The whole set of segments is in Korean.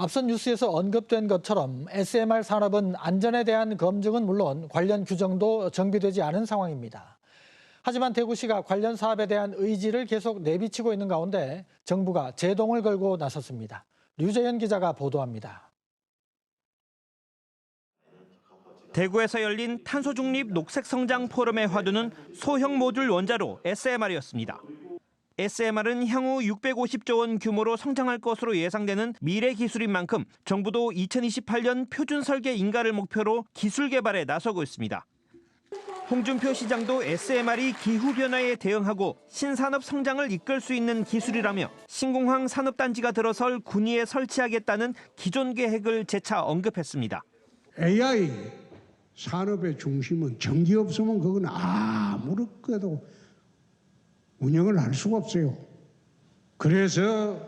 앞선 뉴스에서 언급된 것처럼 SMR 산업은 안전에 대한 검증은 물론 관련 규정도 정비되지 않은 상황입니다. 하지만 대구시가 관련 사업에 대한 의지를 계속 내비치고 있는 가운데 정부가 제동을 걸고 나섰습니다. 류재현 기자가 보도합니다. 대구에서 열린 탄소 중립 녹색 성장 포럼의 화두는 소형 모듈 원자로 SMR이었습니다. SMR은 향후 650조 원 규모로 성장할 것으로 예상되는 미래 기술인 만큼 정부도 2028년 표준 설계 인가를 목표로 기술 개발에 나서고 있습니다. 홍준표 시장도 SMR이 기후 변화에 대응하고 신산업 성장을 이끌 수 있는 기술이라며 신공항 산업단지가 들어설 군위에 설치하겠다는 기존 계획을 재차 언급했습니다. AI 산업의 중심은 전기 없으면 그건 아무렇게도 운영을 할 수가 없어요. 그래서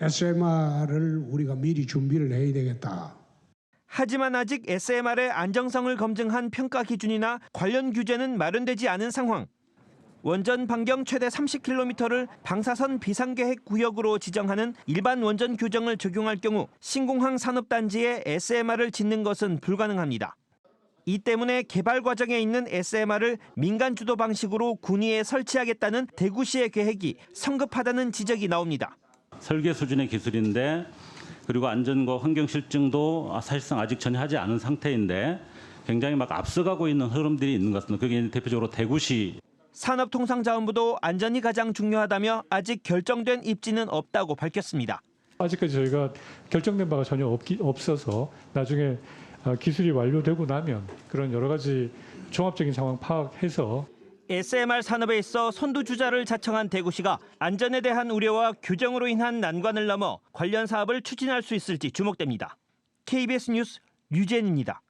SMR을 우리가 미리 준비를 해야 되겠다. 하지만 아직 SMR의 안정성을 검증한 평가 기준이나 관련 규제는 마련되지 않은 상황. 원전 반경 최대 30km를 방사선 비상계획 구역으로 지정하는 일반 원전 규정을 적용할 경우 신공항 산업단지에 SMR을 짓는 것은 불가능합니다. 이 때문에 개발 과정에 있는 SMR을 민간 주도 방식으로 군위에 설치하겠다는 대구시의 계획이 성급하다는 지적이 나옵니다. 설계 수준의 기술인데 그리고 안전과 환경 실증도 사실상 아직 전혀 하지 않은 상태인데 굉장히 막 앞서가고 있는 흐름들이 있는 것 같습니다. 그게 대표적으로 대구시 산업통상자원부도 안전이 가장 중요하다며 아직 결정된 입지는 없다고 밝혔습니다. 아직까지 저희가 결정된 바가 전혀 없기, 없어서 나중에 어, 기술이 완료되고 나면 그런 여러 가지 종합적인 상황 파악해서 SMR 산업에 있어 선두주자를 자청한 대구시가 안전에 대한 우려와 규정으로 인한 난관을 넘어 관련 사업을 추진할 수 있을지 주목됩니다. KBS 뉴스 류젠입니다.